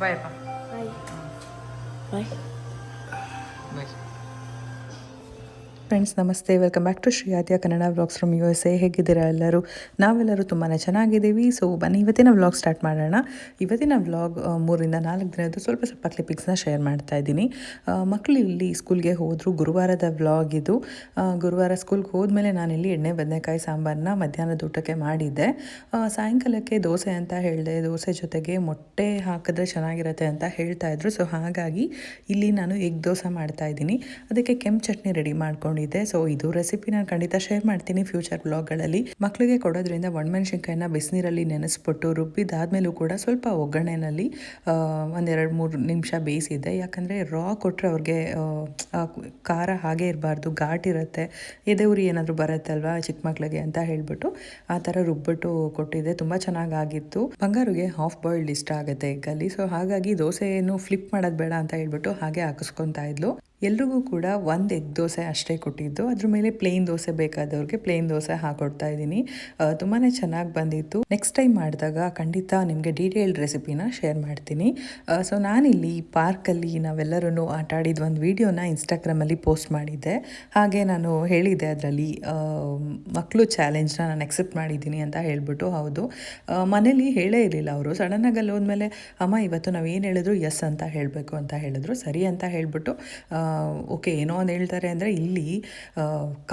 ಬಾಯ್ ಅಪ್ಪ bye bye friends ನಮಸ್ತೆ. Welcome back to Shri Aadya Kannada vlogs from U S A ಹೇಗಿದ್ದೀರಾ ಎಲ್ಲರೂ? ನಾವೆಲ್ಲರೂ ತುಂಬಾ ಚೆನ್ನಾಗಿದ್ದೀವಿ. ಸೊ ಬನ್ನಿ, ಇವತ್ತಿನ ವ್ಲಾಗ್ ಸ್ಟಾರ್ಟ್ ಮಾಡೋಣ. ಇವತ್ತಿನ ವ್ಲಾಗ್ ಮೂರಿಂದ ನಾಲ್ಕು ದಿನದ್ದು ಸ್ವಲ್ಪ ಸ್ವಲ್ಪ ಕ್ಲಿಪ್ಪಿಂಗ್ಸ್ನ ಶೇರ್ ಮಾಡ್ತಾ ಇದ್ದೀನಿ. ಮಕ್ಕಳು ಇಲ್ಲಿ ಸ್ಕೂಲ್ಗೆ ಹೋದರು. ಗುರುವಾರದ ವ್ಲಾಗ್ ಇದು. ಗುರುವಾರ ಸ್ಕೂಲ್ಗೆ ಹೋದ್ಮೇಲೆ ನಾನಿಲ್ಲಿ ಎಣ್ಣೆ ಬದನೆಕಾಯಿ ಸಾಂಬಾರನ್ನ ಮಧ್ಯಾಹ್ನದ ಊಟಕ್ಕೆ ಮಾಡಿದ್ದೆ. ಸಾಯಂಕಾಲಕ್ಕೆ ದೋಸೆ ಅಂತ ಹೇಳಿದೆ. ದೋಸೆ ಜೊತೆಗೆ ಮೊಟ್ಟೆ ಹಾಕಿದ್ರೆ ಚೆನ್ನಾಗಿರುತ್ತೆ ಅಂತ ಹೇಳ್ತಾ ಇದ್ರು. ಸೊ ಹಾಗಾಗಿ ಇಲ್ಲಿ ನಾನು ಎಗ್ ದೋಸೆ ಮಾಡ್ತಾ ಇದ್ದೀನಿ. ಅದಕ್ಕೆ ಕೆಂಪು ಚಟ್ನಿ ರೆಡಿ ಮಾಡ್ಕೊಂಡಿದ್ದೆ ಸೊ ಇದು ರೆಸಿಪಿ ನಾನು ಖಂಡಿತ ಶೇರ್ ಮಾಡ್ತೀನಿ ಫ್ಯೂಚರ್ ಬ್ಲಾಗ್ಗಳಲ್ಲಿ ಮಕ್ಕಳಿಗೆ ಕೊಡೋದ್ರಿಂದ ಒಣಮೆಣಸಿನ್ಕಾಯಿನ ಬಿಸಿನೀರಲ್ಲಿ ನೆನೆಸ್ಬಿಟ್ಟು ರುಬ್ಬಿದಾದ್ಮೇಲೂ ಕೂಡ ಸ್ವಲ್ಪ ಒಗ್ಗರಣೆನಲ್ಲಿ ಆ, ಒಂದೆರಡು ಮೂರು ನಿಮಿಷ ಬೇಯಿಸಿದ್ದೆ ಯಾಕಂದರೆ ರಾ ಕೊಟ್ಟರೆ ಅವ್ರಿಗೆ ಖಾರ ಹಾಗೆ ಇರಬಾರ್ದು ಘಾಟಿರುತ್ತೆ ಇರುತ್ತೆ. ಎದೆউರಿ ಏನಾದರೂ ಬರುತ್ತೆ ಅಲ್ವಾ ಚಿಕ್ಕ ಮಕ್ಕಳಿಗೆ ಅಂತ ಹೇಳ್ಬಿಟ್ಟು ಆ ಥರ ರುಬ್ಬಿಟ್ಟು ಕೊಟ್ಟಿದ್ದೆ ತುಂಬ ಚೆನ್ನಾಗಾಗಿತ್ತು. ಬಂಗಾರಿಗೆ ಹಾಫ್ ಬಾಯ್ಲ್ಡ್ ಇಷ್ಟ ಆಗುತ್ತೆ ಎಗ್ಗಲ್ಲಿ. ಸೊ ಹಾಗಾಗಿ ದೋಸೆಯನ್ನು ಫ್ಲಿಪ್ ಮಾಡೋದು ಬೇಡ ಅಂತ ಹೇಳ್ಬಿಟ್ಟು ಹಾಗೆ ಹಾಕಿಸ್ಕೊತಾ ಇದ್ಲು. ಎಲ್ರಿಗೂ ಕೂಡ ಒಂದು ಎಗ್ ದೋಸೆ ಅಷ್ಟೇ ಕೊಟ್ಟಿದ್ದು. ಅದ್ರ ಮೇಲೆ ಪ್ಲೇನ್ ದೋಸೆ ಬೇಕಾದವ್ರಿಗೆ ಪ್ಲೇನ್ ದೋಸೆ ಹಾಕೊಡ್ತಾ ಇದ್ದೀನಿ. ತುಂಬಾ ಚೆನ್ನಾಗಿ ಬಂದಿತ್ತು. ನೆಕ್ಸ್ಟ್ ಟೈಮ್ ಮಾಡಿದಾಗ ಖಂಡಿತ ನಿಮಗೆ ಡೀಟೇಲ್ಡ್ ರೆಸಿಪಿನ ಶೇರ್ ಮಾಡ್ತೀನಿ. ಸೊ ನಾನಿಲ್ಲಿ ಪಾರ್ಕಲ್ಲಿ ನಾವೆಲ್ಲರೂ ಆಟ ಆಡಿದ ಒಂದು ವಿಡಿಯೋನ ಇನ್ಸ್ಟಾಗ್ರಾಮಲ್ಲಿ ಪೋಸ್ಟ್ ಮಾಡಿದ್ದೆ. ಹಾಗೆ ನಾನು ಹೇಳಿದ್ದೆ ಅದರಲ್ಲಿ ಮಕ್ಕಳು ಚಾಲೆಂಜ್ನ ನಾನು ಎಕ್ಸೆಪ್ಟ್ ಮಾಡಿದ್ದೀನಿ ಅಂತ ಹೇಳಿಬಿಟ್ಟು. ಹೌದು. ಮನೇಲಿ ಹೇಳೇ ಇರಲಿಲ್ಲ ಅವರು. ಸಡನ್ನಾಗಿ ಅಲ್ಲಿ ಹೋದ್ಮೇಲೆ, ಅಮ್ಮ, ಇವತ್ತು ನಾವು ಏನು ಹೇಳಿದ್ರು? ಎಸ್ ಅಂತ ಹೇಳಬೇಕು ಅಂತ ಹೇಳಿದ್ರು. ಸರಿ ಅಂತ ಹೇಳ್ಬಿಟ್ಟು ಓಕೆ, ಏನೋ ಒಂದು ಹೇಳ್ತಾರೆ ಅಂದರೆ ಇಲ್ಲಿ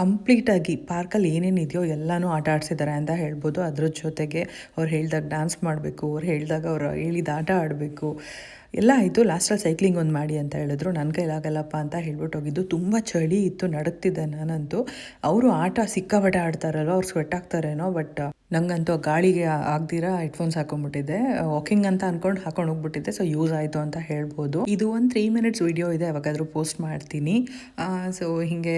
ಕಂಪ್ಲೀಟಾಗಿ ಪಾರ್ಕಲ್ಲಿ ಏನೇನು ಇದೆಯೋ ಎಲ್ಲನೂ ಆಟ ಆಡಿಸಿದ್ದಾರೆ ಅಂತ ಹೇಳ್ಬೋದು. ಅದ್ರ ಜೊತೆಗೆ ಅವ್ರು ಹೇಳಿದಾಗ ಡ್ಯಾನ್ಸ್ ಮಾಡಬೇಕು, ಅವ್ರು ಹೇಳಿದಾಗ ಅವ್ರು ಹೇಳಿದ ಆಟ ಆಡಬೇಕು. ಎಲ್ಲ ಆಯಿತು ಲಾಸ್ಟಲ್ಲಿ ಸೈಕ್ಲಿಂಗ್ ಒಂದು ಮಾಡಿ ಅಂತ ಹೇಳಿದ್ರು. ನನ್ನ ಕೈಲಾಗಲ್ಲಪ್ಪ ಅಂತ ಹೇಳ್ಬಿಟ್ಟು ಹೋಗಿದ್ದು. ತುಂಬ ಚಳಿ ಇತ್ತು ನಡುತ್ತಿದ್ದೆ ನಾನಂತೂ. ಅವರು ಆಟ ಸಿಕ್ಕಾಪಟ್ಟೆ ಆಡ್ತಾರಲ್ವ, ಅವ್ರು ಸ್ವೆಟ್ ಆಗ್ತಾರೇನೋ ಬಟ್ ನಂಗಂತೂ ಗಾಳಿಗೆ ಆಗ್ದಿರಾ ಹೆಡ್ಫೋನ್ಸ್ ಹಾಕೊಂಡ್ಬಿಟ್ಟಿದ್ದೆ. ವಾಕಿಂಗ್ ಅಂತ ಅನ್ಕೊಂಡು ಹಾಕೊಂಡು ಹೋಗ್ಬಿಟ್ಟಿದ್ದೆ. ಸೊ ಯೂಸ್ ಆಯಿತು ಅಂತ ಹೇಳ್ಬೋದು. ಇದು ಒಂದು ತ್ರೀ ಮಿನಿಟ್ಸ್ ವಿಡಿಯೋ ಇದೆ. ಯಾವಾಗಾದರೂ ಪೋಸ್ಟ್ ಮಾಡ್ತೀನಿ. ಸೊ ಹೀಗೆ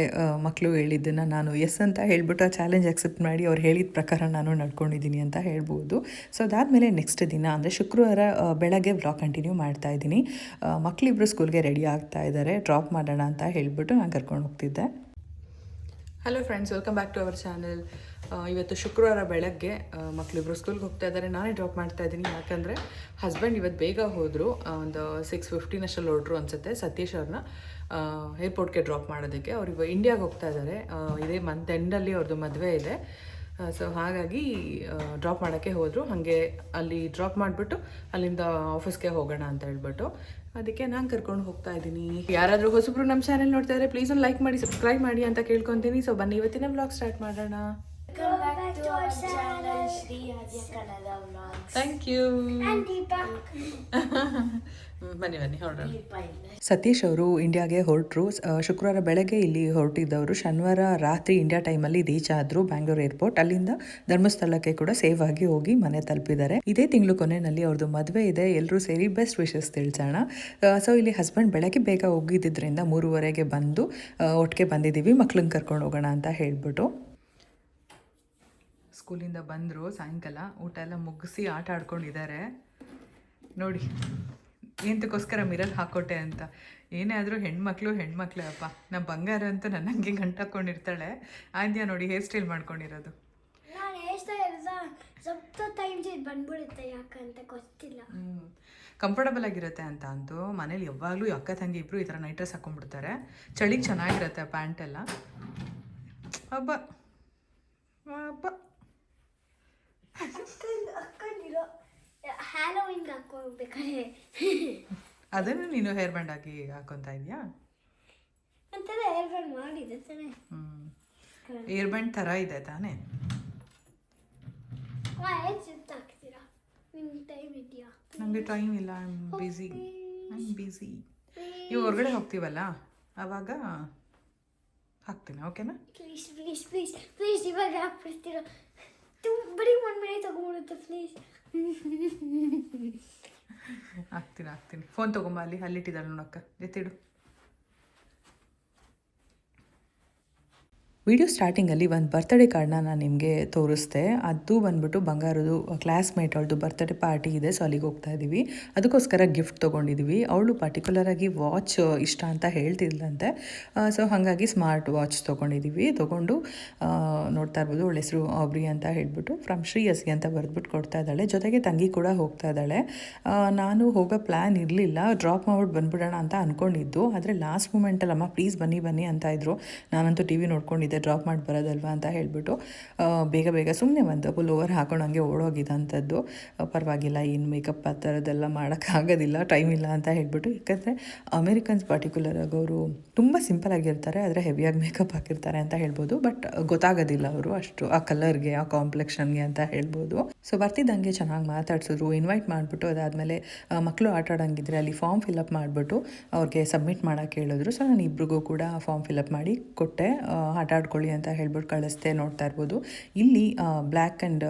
ಮಕ್ಕಳು ಹೇಳಿದ್ದನ್ನು ನಾನು ಎಸ್ ಅಂತ ಹೇಳ್ಬಿಟ್ಟು ಚಾಲೆಂಜ್ ಅಕ್ಸೆಪ್ಟ್ ಮಾಡಿ ಅವ್ರು ಹೇಳಿದ ಪ್ರಕಾರ ನಾನು ನಡ್ಕೊಂಡಿದ್ದೀನಿ ಅಂತ ಹೇಳ್ಬೋದು. ಸೊ ಅದಾದಮೇಲೆ ನೆಕ್ಸ್ಟ್ ದಿನ, ಅಂದರೆ ಶುಕ್ರವಾರ ಬೆಳಗ್ಗೆ ವ್ಲಾಗ್ ಕಂಟಿನ್ಯೂ ಮಾಡ್ತಾ ಇದ್ದೀನಿ. ಮಕ್ಕಳಿಬ್ಬರು ಸ್ಕೂಲ್ಗೆ ರೆಡಿ ಆಗ್ತಾ ಇದ್ದಾರೆ ಡ್ರಾಪ್ ಮಾಡೋಣ ಅಂತ ಹೇಳಿಬಿಟ್ಟು ನಾನು ಕರ್ಕೊಂಡು ಹೋಗ್ತಿದ್ದೆ. Hello friends welcome back to our channel ಇವತ್ತು ಶುಕ್ರವಾರ ಬೆಳಗ್ಗೆ ಮಕ್ಕಳಿಬ್ರು ಸ್ಕೂಲ್ಗೆ ಹೋಗ್ತಾ ಇದ್ದಾರೆ ನಾನೇ ಡ್ರಾಪ್ ಮಾಡ್ತಾ ಇದ್ದೀನಿ. ಯಾಕಂದರೆ ಹಸ್ಬೆಂಡ್ ಇವತ್ತು ಬೇಗ ಹೋದರು. ಒಂದು ಸಿಕ್ಸ್ ಫಿಫ್ಟೀನ್ ಅಷ್ಟಲ್ಲಿ ಹೊರಟ್ರು ಅನ್ಸುತ್ತೆ. ಸತೀಶ್ ಅವ್ರನ್ನ ಏರ್ಪೋರ್ಟ್ಗೆ ಡ್ರಾಪ್ ಮಾಡೋದಕ್ಕೆ. ಅವ್ರು ಇಂಡಿಯಾಗೆ ಹೋಗ್ತಾ ಇದ್ದಾರೆ ಇದೇ ಮಂತ್ ಎಂಡಲ್ಲಿ ಅವ್ರದ್ದು ಮದುವೆ ಇದೆ. ಸೊ ಹಾಗಾಗಿ ಡ್ರಾಪ್ ಮಾಡೋಕ್ಕೆ ಹೋದರು. ಹಾಗೆ ಅಲ್ಲಿ ಡ್ರಾಪ್ ಮಾಡಿಬಿಟ್ಟು ಅಲ್ಲಿಂದ ಆಫೀಸ್ಗೆ ಹೋಗೋಣ ಅಂತ ಹೇಳ್ಬಿಟ್ಟು. ಅದಕ್ಕೆ ನಾನು ಕರ್ಕೊಂಡು ಹೋಗ್ತಾ ಇದ್ದೀನಿ ಯಾರಾದರೂ ಹೊಸಬ್ರು ನಮ್ಮ ಚಾನೆಲ್ ನೋಡ್ತಾ ಇದ್ರೆ ಪ್ಲೀಸ್ ಒಂದು ಲೈಕ್ ಮಾಡಿ ಸಬ್ಸ್ಕ್ರೈಬ್ ಮಾಡಿ ಅಂತ ಕೇಳ್ಕೊತೀನಿ ಸೊ ಬನ್ನಿ ಇವತ್ತಿನ ಬ್ಲಾಗ್ ಸ್ಟಾರ್ಟ್ ಮಾಡೋಣ. Thank you. ಬನ್ನಿ ಬನ್ನಿ ಸತೀಶ್ ಅವರು ಇಂಡಿಯಾಗೆ ಹೊರಟರು. ಶುಕ್ರವಾರ ಬೆಳಗ್ಗೆ ಇಲ್ಲಿ ಹೊರಟಿದ್ದವರು. ಶನಿವಾರ ರಾತ್ರಿ ಇಂಡಿಯಾ ಟೈಮಲ್ಲಿ ರೀಚ್ ಆದರು ಬ್ಯಾಂಗ್ಳೂರ್ ಏರ್ಪೋರ್ಟ್. ಅಲ್ಲಿಂದ ಧರ್ಮಸ್ಥಳಕ್ಕೆ ಕೂಡ ಸೇವ್ ಆಗಿ ಹೋಗಿ ಮನೆ ತಲುಪಿದ್ದಾರೆ. ಇದೇ ತಿಂಗಳು ಕೊನೆಯಲ್ಲಿ ಅವ್ರದ್ದು ಮದುವೆ ಇದೆ. ಎಲ್ಲರೂ ಸೇರಿ ಬೆಸ್ಟ್ ವಿಶಸ್ ತಿಳಿಸೋಣ. ಸೊ ಇಲ್ಲಿ ಹಸ್ಬೆಂಡ್ ಬೆಳಗ್ಗೆ ಬೇಗ ಹೋಗಿದ್ದರಿಂದ ಮೂರುವರೆಗೆ ಬಂದು ಒಟ್ಟಿಗೆ ಬಂದಿದ್ದೀವಿ. ಮಕ್ಳನ್ನ ಕರ್ಕೊಂಡು ಹೋಗೋಣ ಅಂತ ಹೇಳಿಬಿಟ್ಟು ಸ್ಕೂಲಿಂದ ಬಂದರು. ಸಾಯಂಕಾಲ ಊಟ ಎಲ್ಲ ಮುಗಿಸಿ ಆಟ ಆಡ್ಕೊಂಡಿದ್ದಾರೆ. ನೋಡಿ. ಎಂತಕ್ಕೋಸ್ಕರ ಮಿರರ್ ಹಾಕೋಟೆ ಅಂತ. ಏನೇ ಆದರೂ ಹೆಣ್ಮಕ್ಳು ಹೆಣ್ಮಕ್ಳೇ ಅಪ್ಪ. ನಮ್ಮ ಬಂಗಾರ ಅಂತ ನನ್ನ ನನ್ನಂಗೆ ಗಂಟಾಕೊಂಡಿರ್ತಾಳೆ ಆದ್ಯ ನೋಡಿ ಹೇರ್ ಸ್ಟೈಲ್ ಮಾಡ್ಕೊಂಡಿರೋದು. ಬಂದ್ಬಿಡುತ್ತೆ ಯಾಕಂತ ಗೊತ್ತಿಲ್ಲ. ಕಂಫರ್ಟಬಲ್ ಆಗಿರುತ್ತೆ ಅಂತ ಅಂತೂ. ಮನೇಲಿ ಯಾವಾಗಲೂ ಅಕ್ಕ ತಂಗಿ ಇಬ್ಬರು ಈ ಥರ ನೈಟ್ ಡ್ರೆಸ್ ಹಾಕೊಂಡ್ಬಿಡ್ತಾರೆ. ಚಳಿ ಚೆನ್ನಾಗಿರುತ್ತೆ ಪ್ಯಾಂಟ್ ಎಲ್ಲ. ಹಬ್ಬ ಹಬ್ಬ ಅಕ್ಕಂದು ಅಕ್ಕಂದಿರೋ ಹ್ಯಾಲೋವಿಂಗ್ ಹಾಕೋಬೇಕಾದ್ರೆ ಅದನ್ನು ನೀನು ಹೇರ್ ಬ್ಯಾಂಡ್ ಹಾಕಿ ಹಾಕೊಂತ ಇದೆಯಾ? ಅಂತೆಲ್ಲ ಬ್ಯಾಂಡ್ ಮಾಡಿದೆ ತಾನೆ. ಹ್ಞೂ ಏರ್ ಬ್ಯಾಂಡ್ ಥರ ಇದೆ ತಾನೇ? ಏನು ಸುತ್ತ ಹಾಕ್ತೀರಾ? ನಿಮ್ಗೆ ಟೈಮ್ ಇದೆಯಾ? ನನಗೆ ಟೈಮ್ ಇಲ್ಲ I am busy I am busy ನೀವು ಹೊರಗಡೆ ಹೋಗ್ತೀವಲ್ಲ? ಆವಾಗ ಹಾಕ್ತೀನಿ ಓಕೆನಾ ಪ್ಲೀಸ್ ಪ್ಲೀಸ್ ಪ್ಲೀಸ್ ಪ್ಲೀಸ್ ಇವಾಗ ಹಾಕ್ಬಿಡ್ತೀರಾ? ತುಂಬ ಬರೀ ಒಂದು ಮನೆ ತಗೊಂಡ್ಬಿಡುತ್ತೆ ಪ್ಲೀಸ್ ಹಾಕ್ತೀನಿ ಹಾಕ್ತೀನಿ ಫೋನ್ ತೊಗೊಂಬ ಅಲ್ಲಿ ಅಲ್ಲಿಟ್ಟಿದ್ದಾಳೆ ನೋಡಕ್ಕ. ಎತ್ತಿಡು ವಿಡಿಯೋ ಸ್ಟಾರ್ಟಿಂಗಲ್ಲಿ ಒಂದು ಬರ್ತ್ಡೇ ಕಾರ್ಡ್ನ ನಾನು ನಿಮಗೆ ತೋರಿಸ್ದೆ. ಅದು ಬಂದ್ಬಿಟ್ಟು ಬಂಗಾರದು ಕ್ಲಾಸ್ಮೇಟ್ ಅವಳದು ಬರ್ತ್ಡೇ ಪಾರ್ಟಿ ಇದೆ, ಸೊ ಅಲ್ಲಿಗೆ ಹೋಗ್ತಾ ಇದ್ದೀವಿ. ಅದಕ್ಕೋಸ್ಕರ ಗಿಫ್ಟ್ ತೊಗೊಂಡಿದ್ದೀವಿ. ಅವಳು ಪರ್ಟಿಕ್ಯುಲರಾಗಿ ವಾಚ್ ಇಷ್ಟ ಅಂತ ಹೇಳ್ತಿದ್ಲಂತೆ ಸೊ ಹಾಗಾಗಿ ಸ್ಮಾರ್ಟ್ ವಾಚ್ ತೊಗೊಂಡಿದ್ದೀವಿ. ತೊಗೊಂಡು ನೋಡ್ತಾ ಇರ್ಬೋದು, ಅವಳ ಹೆಸರು ಆಬ್ರಿ ಅಂತ ಹೇಳ್ಬಿಟ್ಟು ಫ್ರಮ್ ಶ್ರೀಯಸ್ಗೆ ಅಂತ ಬರೆದ್ಬಿಟ್ಟು ಕೊಡ್ತಾ ಇದ್ದಾಳೆ. ಜೊತೆಗೆ ತಂಗಿ ಕೂಡ ಹೋಗ್ತಾ ಇದ್ದಾಳೆ. ನಾನು ಹೋಗೋ ಪ್ಲ್ಯಾನ್ ಇರಲಿಲ್ಲ. ಡ್ರಾಪ್ ಮಾಡ್ಬಿಟ್ಟು ಬಂದ್ಬಿಡೋಣ ಅಂತ ಅಂದ್ಕೊಂಡಿದ್ದು ಆದರೆ ಲಾಸ್ಟ್ ಮೂಮೆಂಟಲ್ಲಮ್ಮ ಪ್ಲೀಸ್ ಬನ್ನಿ ಬನ್ನಿ ಅಂತ ಇದ್ರು. ನಾನಂತೂ ಟಿ ವಿ ನೋಡ್ಕೊಂಡಿದ್ದೆ. ಡ್ರಾಪ್ ಮಾಡಿ ಬರೋದಲ್ವಾ ಅಂತ ಹೇಳ್ಬಿಟ್ಟು ಬೇಗ ಬೇಗ ಸುಮ್ಮನೆ ಒಂದು ಓವರ್ ಹಾಕೊಂಡು ಹಂಗೆ ಓಡೋಗಿದ್ದಂಥದ್ದು ಪರವಾಗಿಲ್ಲ, ಏನು ಮೇಕಪ್ ಆ ಥರದ್ದೆಲ್ಲ ಮಾಡೋಕ್ಕಾಗೋದಿಲ್ಲ ಟೈಮ್ ಇಲ್ಲ ಅಂತ ಹೇಳ್ಬಿಟ್ಟು. ಯಾಕಂದರೆ ಅಮೇರಿಕನ್ಸ್ ಪರ್ಟಿಕ್ಯುಲರ್ ಆಗಿ ಅವರು ತುಂಬ ಸಿಂಪಲ್ ಆಗಿರ್ತಾರೆ, ಆದರೆ ಹೆವಿಯಾಗಿ ಮೇಕಪ್ ಹಾಕಿರ್ತಾರೆ ಅಂತ ಹೇಳ್ಬೋದು. ಬಟ್ ಗೊತ್ತಾಗೋದಿಲ್ಲ ಅವರು ಅಷ್ಟು, ಆ ಕಲರ್ಗೆ ಆ ಕಾಂಪ್ಲೆಕ್ಷನ್ಗೆ ಅಂತ ಹೇಳ್ಬೋದು. ಸೊ ಬರ್ತಿದ್ದಂಗೆ ಚೆನ್ನಾಗಿ ಮಾತಾಡ್ಸಿದ್ರು. ಇನ್ವೈಟ್ ಮಾಡಿಬಿಟ್ಟು ಅದಾದಮೇಲೆ ಮಕ್ಕಳು ಆಟ ಆಡೋಂಗಿದ್ರೆ ಅಲ್ಲಿ ಫಾರ್ಮ್ ಫಿಲಪ್ ಮಾಡಿಬಿಟ್ಟು ಅವ್ರಿಗೆ ಸಬ್ಮಿಟ್ ಮಾಡೋಕ್ಕೆ ಹೇಳಿದ್ರು. ಸೊ ನಾನು ಇಬ್ರಿಗೂ ಕೂಡ ಫಾರ್ಮ್ ಫಿಲಪ್ ಮಾಡಿ ಕೊಟ್ಟೆ. ಆಟ ಆಡ್ಕೊಳ್ಳಿ ಅಂತ ಹೇಳ್ಬಿಟ್ಟು ಕಳಿಸ್ದೆ ನೋಡ್ತಾ ಇರ್ಬೋದು. ಇಲ್ಲಿ black and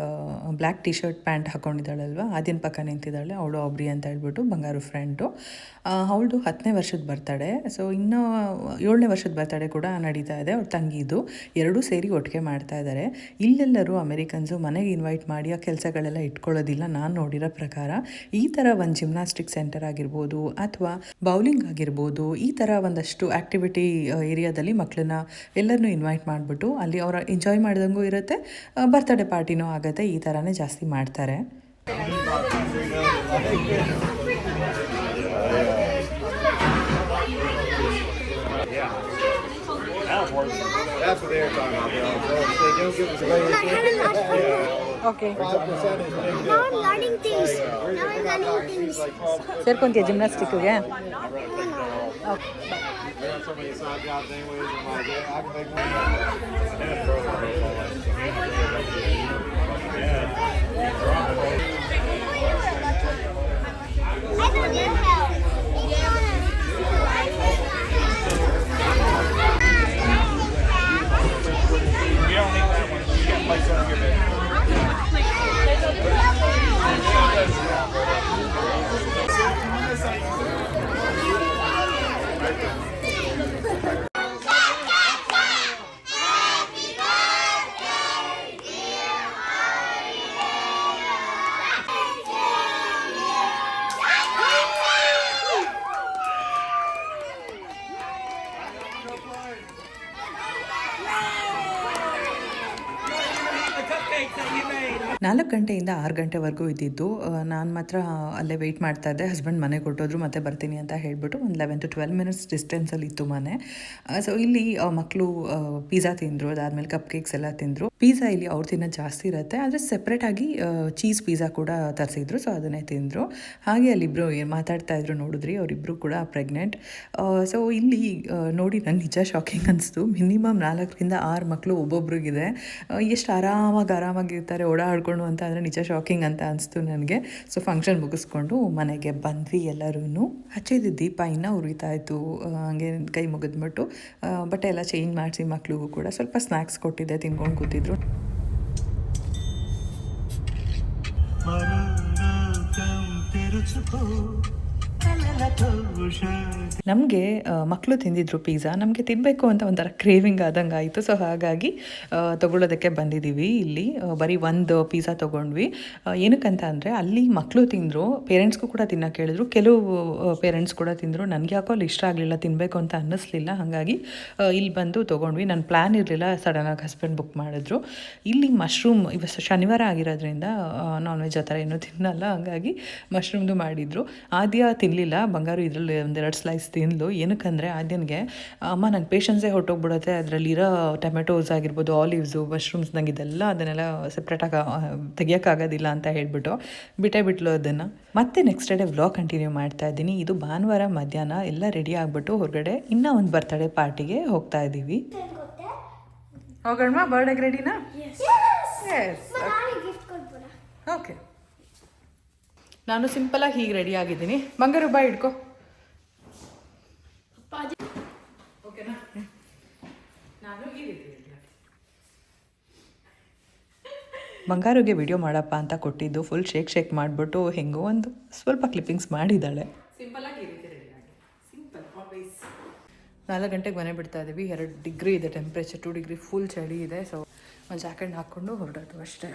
black T shirt pant ಹಾಕೊಂಡಿದ್ದಾಳಲ್ವ? ಅದಿನ ಪಕ್ಕ ನಿಂತಿದ್ದಾಳೆ? ಅವಳು ಒಬ್ರಿ ಅಂತ ಹೇಳ್ಬಿಟ್ಟು ಬಂಗಾರು ಫ್ರೆಂಡು ಅವಳು ಹತ್ತನೇ ವರ್ಷದ ಬರ್ತಡೆ ಸೊ ಇನ್ನೂ ಏಳನೇ ವರ್ಷದ ಬರ್ತಡೆ ಕೂಡ ನಡೀತಾ ಇದೆ. ಅವ್ರ ತಂಗಿದು ಎರಡೂ ಸೇರಿ ಒಟ್ಟಿಗೆ ಮಾಡ್ತಾ ಇದ್ದಾರೆ ಇಲ್ಲೆಲ್ಲರೂ ಅಮೆರಿಕನ್ಸು ಮನೆಗೆ ಇನ್ವೈಟ್ ಮಾಡಿ ಆ ಕೆಲಸಗಳೆಲ್ಲ ಇಟ್ಕೊಳ್ಳೋದಿಲ್ಲ. ನಾನು ನೋಡಿರೋ ಪ್ರಕಾರ ಈ ಥರ ಒಂದು ಜಿಮ್ನಾಸ್ಟಿಕ್ ಸೆಂಟರ್ ಆಗಿರ್ಬೋದು ಅಥವಾ ಬೌಲಿಂಗ್ ಆಗಿರ್ಬೋದು ಈ ಥರ ಒಂದಷ್ಟು ಆ್ಯಕ್ಟಿವಿಟಿ ಏರಿಯಾದಲ್ಲಿ ಮಕ್ಕಳನ್ನ ಎಲ್ಲರನ್ನೂ ಇನ್ವೈಟ್ ಮಾಡಿಬಿಟ್ಟು ಅಲ್ಲಿ ಅವರು ಎಂಜಾಯ್ ಮಾಡಿದಂಗು ಇರುತ್ತೆ. ಬರ್ತ್ಡೇ ಪಾರ್ಟಿನೂ ಆಗುತ್ತೆ. ಈ ಥರನೇ ಜಾಸ್ತಿ ಮಾಡ್ತಾರೆ. ಸೇರ್ಕೊಂತೀಯ ಜಿಮ್ನಾಸ್ಟಿಕ್ಗೆ I got so many side jobs anyways. I'm like, yeah, I can make money. And it's broke. I don't need help. You don't need that one. You got place it on your bed. seconds. ನಾಲ್ಕು ಗಂಟೆಯಿಂದ ಆರು ಗಂಟೆವರೆಗೂ ಇದ್ದಿದ್ದು ನಾನು ಮಾತ್ರ ಅಲ್ಲೇ weight ಮಾಡ್ತಾ ಇದ್ದೆ. ಹಸ್ಬೆಂಡ್ ಮನೆ ಕೊಟ್ಟೋದ್ರು, ಮತ್ತೆ ಬರ್ತೀನಿ ಅಂತ ಹೇಳಿಬಿಟ್ಟು ಒಂದು ಲೆವೆನ್ ಟು ಟ್ವೆಲ್ ಮಿನಿಟ್ಸ್ ಡಿಸ್ಟೆನ್ಸಲ್ಲಿ ಇತ್ತು ಮನೆ. ಸೊ ಇಲ್ಲಿ ಮಕ್ಕಳು ಪಿಜ್ಜಾ ತಿಂದರು, ಅದಾದಮೇಲೆ ಕಪ್ ಕೇಕ್ಸ್ ಎಲ್ಲ ತಿಂದರು. ಪಿಜ್ಜಾ ಇಲ್ಲಿ ಅವ್ರು ತಿನ್ನೋದು ಜಾಸ್ತಿ ಇರುತ್ತೆ, ಆದರೆ ಸೆಪ್ರೇಟಾಗಿ ಚೀಸ್ ಪಿಜ್ಜಾ ಕೂಡ ತರಿಸಿದ್ರು ಸೊ ಅದನ್ನೇ ತಿಂದರು. ಹಾಗೆ ಅಲ್ಲಿಬ್ಬರು ಮಾತಾಡ್ತಾ ಇದ್ರು ನೋಡಿದ್ರಿ ಅವರಿಬ್ಬರು ಕೂಡ ಪ್ರೆಗ್ನೆಂಟ್ ಸೊ ಇಲ್ಲಿ ನೋಡಿ ನಂಗೆ ನಿಜ ಶಾಕಿಂಗ್ ಅನಿಸ್ತು. ಮಿನಿಮಮ್ ನಾಲ್ಕರಿಂದ ಆರು ಮಕ್ಕಳು ಒಬ್ಬೊಬ್ರಿಗಿದೆ. ಎಷ್ಟು ಆರಾಮಾಗಿ ಆರಾಮಾಗಿರ್ತಾರೆ ಓಡಾಡ್ಕೊಂಡು ಅಂತ ಅಂದರೆ ನಿಜ ಶಾಕಿಂಗ್ ಅಂತ ಅನಿಸ್ತು ನನಗೆ. ಸೊ ಫಂಕ್ಷನ್ ಮುಗಿಸ್ಕೊಂಡು ಮನೆಗೆ ಬಂದ್ವಿ ಎಲ್ಲರೂ ಹಚ್ಚಿದ ದೀಪ ಇನ್ನೂ ಉರಿತಾ ಇತ್ತು ಆ, ಹಂಗೆ ಕೈ ಮುಗಿದ್ಬಿಟ್ಟು ಬಟ್ ಎಲ್ಲ ಚೇಂಜ್ ಮಾಡಿಸಿ ಮಕ್ಳಿಗೂ ಕೂಡ ಸ್ವಲ್ಪ ಸ್ನ್ಯಾಕ್ಸ್ ಕೊಟ್ಟಿದ್ದೆ ತಿನ್ಕೊಂಡು ಕೂತಿದ್ರು. ನಮಗೆ ಮಕ್ಕಳು ತಿಂದಿದ್ರು ಪಿಜ್ಜಾ ನಮಗೆ ತಿನ್ನಬೇಕು ಅಂತ ಒಂಥರ ಕ್ರೇವಿಂಗ್ ಆದಂಗೆ ಆಯಿತು. ಸೊ ಹಾಗಾಗಿ ತಗೊಳ್ಳೋದಕ್ಕೆ ಬಂದಿದ್ದೀವಿ ಇಲ್ಲಿ. ಬರೀ ಒಂದು ಪಿಜ್ಜಾ ತೊಗೊಂಡ್ವಿ. ಏನಕ್ಕಂತ ಅಂದರೆ, ಅಲ್ಲಿ ಮಕ್ಕಳು ತಿಂದರು ಪೇರೆಂಟ್ಸ್ಗೂ ಕೂಡ ತಿನ್ನೋಕೆ ಹೇಳಿದ್ರು. ಕೆಲವು ಪೇರೆಂಟ್ಸ್ ಕೂಡ ತಿಂದರು. ನನಗೆ ಯಾಕೋ ಅಲ್ಲಿ ಇಷ್ಟ ಆಗಲಿಲ್ಲ ತಿನ್ನಬೇಕು ಅಂತ ಅನ್ನಿಸ್ಲಿಲ್ಲ. ಹಾಗಾಗಿ ಇಲ್ಲಿ ಬಂದು ತೊಗೊಂಡ್ವಿ. ನನ್ನ ಪ್ಲ್ಯಾನ್ ಇರಲಿಲ್ಲ ಸಡನ್ನಾಗಿ ಹಸ್ಬೆಂಡ್ ಬುಕ್ ಮಾಡಿದ್ರು. ಇಲ್ಲಿ ಮಶ್ರೂಮ್ ಇವತ್ತು ಶನಿವಾರ ಆಗಿರೋದ್ರಿಂದ ನಾನ್ ವೆಜ್ ಆ ಥರ ಏನೂ ತಿನ್ನಲ್ಲ. ಹಾಗಾಗಿ ಮಶ್ರೂಮ್ದು ಮಾಡಿದರು. ಆದ್ಯ ತಿನ್ನಲಿಲ್ಲ ಬಂಗಾರು ಇದರಲ್ಲಿ ಒಂದೆರಡು ಸ್ಲೈಸ್ ತಿಂದ್ಲು. ಏನಕ್ಕಂದರೆ ಆದ್ಯನಿಗೆ ಅಮ್ಮ ನಂಗೆ ಪೇಷನ್ಸೇ ಹೊಟ್ಟೋಗ್ಬಿಡುತ್ತೆ ಅದರಲ್ಲಿರೋ ಟೊಮೆಟೋಸ್ ಆಗಿರ್ಬೋದು ಆಲಿವ್ಸು ಮಶ್ರೂಮ್ಸ್ ನಂಗೆ ಇದೆಲ್ಲ ಅದನ್ನೆಲ್ಲ ಸಪ್ರೇಟಾಗಿ ತೆಗಿಯೋಕ್ಕಾಗೋದಿಲ್ಲ ಅಂತ ಹೇಳಿಬಿಟ್ಟು ಬಿಟ್ಟೇ ಬಿಟ್ಲು ಅದನ್ನು. ಮತ್ತೆ ನೆಕ್ಸ್ಟ್ ಡೇ ವ್ಲಾಗ್ ಕಂಟಿನ್ಯೂ ಮಾಡ್ತಾ ಇದ್ದೀನಿ. ಇದು ಭಾನುವಾರ ಮಧ್ಯಾಹ್ನ ಎಲ್ಲ ರೆಡಿ ಆಗಿಬಿಟ್ಟು ಹೊರಗಡೆ ಇನ್ನೂ ಒಂದು ಬರ್ತಡೇ ಪಾರ್ಟಿಗೆ ಹೋಗ್ತಾ ಇದ್ದೀವಿ ಹೋಗೋಣ ಬರ್ಡೇಗೆ ರೆಡಿನಾ ಓಕೆ ನಾನು ಸಿಂಪಲಾಗಿ ಹೀಗೆ ರೆಡಿ ಆಗಿದ್ದೀನಿ. ಬಂಗಾರು ಬಾಯಿ ಇಟ್ಕೋ. ಓಕೆನಾ? ನಾನು ಈ ರೀತಿ ಬಂಗಾರುಗೆ ವಿಡಿಯೋ ಮಾಡಪ್ಪ ಅಂತ ಕೊಟ್ಟಿದ್ದು ಫುಲ್ ಶೇಕ್ ಶೇಕ್ ಮಾಡಿಬಿಟ್ಟು ಹೆಂಗೋ ಒಂದು ಸ್ವಲ್ಪ ಕ್ಲಿಪ್ಪಿಂಗ್ಸ್ ಮಾಡಿದ್ದಾಳೆ. ಸಿಂಪಲಾಗಿ ಸಿಂಪಲ್ ಆಲ್ವೇಸ್ ನಾಲ್ಕು ಗಂಟೆಗೆ ಮನೆ ಬಿಡ್ತಾ ಇದ್ದೀವಿ. ಎರಡು ಡಿಗ್ರಿ ಇದೆ ಟೆಂಪ್ರೇಚರ್ ಟು ಡಿಗ್ರಿ ಫುಲ್ ಚಳಿ ಇದೆ. ಸೊ ಒಂದು ಜಾಕೆಟ್ ಹಾಕ್ಕೊಂಡು ಹೊರಡೋದು ಅಷ್ಟೇ.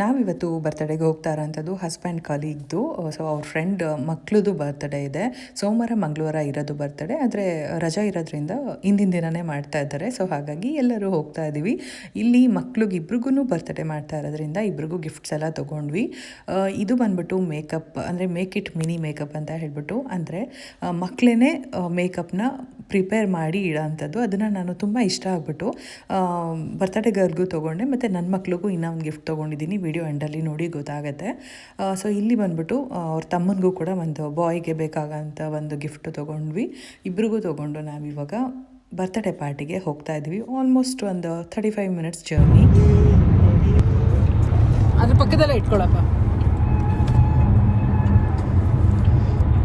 ನಾವಿವತ್ತು ಬರ್ತಡೆಗೆ ಹೋಗ್ತಾ ಇರೋಂಥದ್ದು ಹಸ್ಬೆಂಡ್ ಕಲೀಗ್ದು ಸೊ ಅವ್ರ ಫ್ರೆಂಡ್ ಮಕ್ಳದು ಬರ್ತ್ಡೇ ಇದೆ. ಸೋಮವಾರ, ಮಂಗಳವಾರ ಇರೋದು ಬರ್ತ್ಡೇ ಆದರೆ, ರಜಾ ಇರೋದ್ರಿಂದ ಹಿಂದಿನ ದಿನನೇ ಮಾಡ್ತಾ ಇದ್ದಾರೆ. ಸೊ ಹಾಗಾಗಿ ಎಲ್ಲರೂ ಹೋಗ್ತಾ ಇದ್ದೀವಿ ಇಲ್ಲಿ ಮಕ್ಳಿಗೆ ಇಬ್ರಿಗೂ ಬರ್ತ್ಡೇ ಮಾಡ್ತಾ ಇರೋದ್ರಿಂದ ಇಬ್ರಿಗೂ ಗಿಫ್ಟ್ಸ್ ಎಲ್ಲ ತೊಗೊಂಡ್ವಿ. ಇದು ಬಂದ್ಬಿಟ್ಟು ಮೇಕಪ್ ಅಂದರೆ ಮೇಕ್ ಇಟ್ ಮಿನಿ ಮೇಕಪ್ ಅಂತ ಹೇಳ್ಬಿಟ್ಟು. ಅಂದರೆ ಮಕ್ಕಳೇ ಮೇಕಪ್ನ ಪ್ರಿಪೇರ್ ಮಾಡಿ ಇಡೋಂಥದ್ದು. ಅದನ್ನು ನಾನು ತುಂಬ ಇಷ್ಟ ಆಗ್ಬಿಟ್ಟು ಬರ್ತಡೇ ಗರ್ಲ್ಗೂ ತೊಗೊಂಡೆ. ಮತ್ತು ನನ್ನ ಮಕ್ಳಿಗೂ ಇನ್ನೊಂದು ಗಿಫ್ಟ್ ತೊಗೊಂಡಿದ್ದೀನಿ. ವಿಡಿಯೋ ಎಂಡಲ್ಲಿ ನೋಡಿ ಗೊತ್ತಾಗುತ್ತೆ. ಸೊ ಇಲ್ಲಿ ಬಂದ್ಬಿಟ್ಟು ಅವ್ರ ತಮ್ಮನಿಗೂ ಕೂಡ ಒಂದು ಬಾಯ್ಗೆ ಬೇಕಾಗಂಥ ಒಂದು ಗಿಫ್ಟ್ ತೊಗೊಂಡ್ವಿ. ಇಬ್ರಿಗೂ ತೊಗೊಂಡು ನಾವಿವಾಗ ಬರ್ತ್ಡೇ ಪಾರ್ಟಿಗೆ ಹೋಗ್ತಾ ಇದ್ವಿ. ಆಲ್ಮೋಸ್ಟ್ ಒಂದು ತರ್ಟಿ ಫೈವ್ ಮಿನಿಟ್ಸ್ ಜರ್ನಿ ಅದ್ರ ಪಕ್ಕದಲ್ಲೇ ಇಟ್ಕೊಳಪ್ಪ.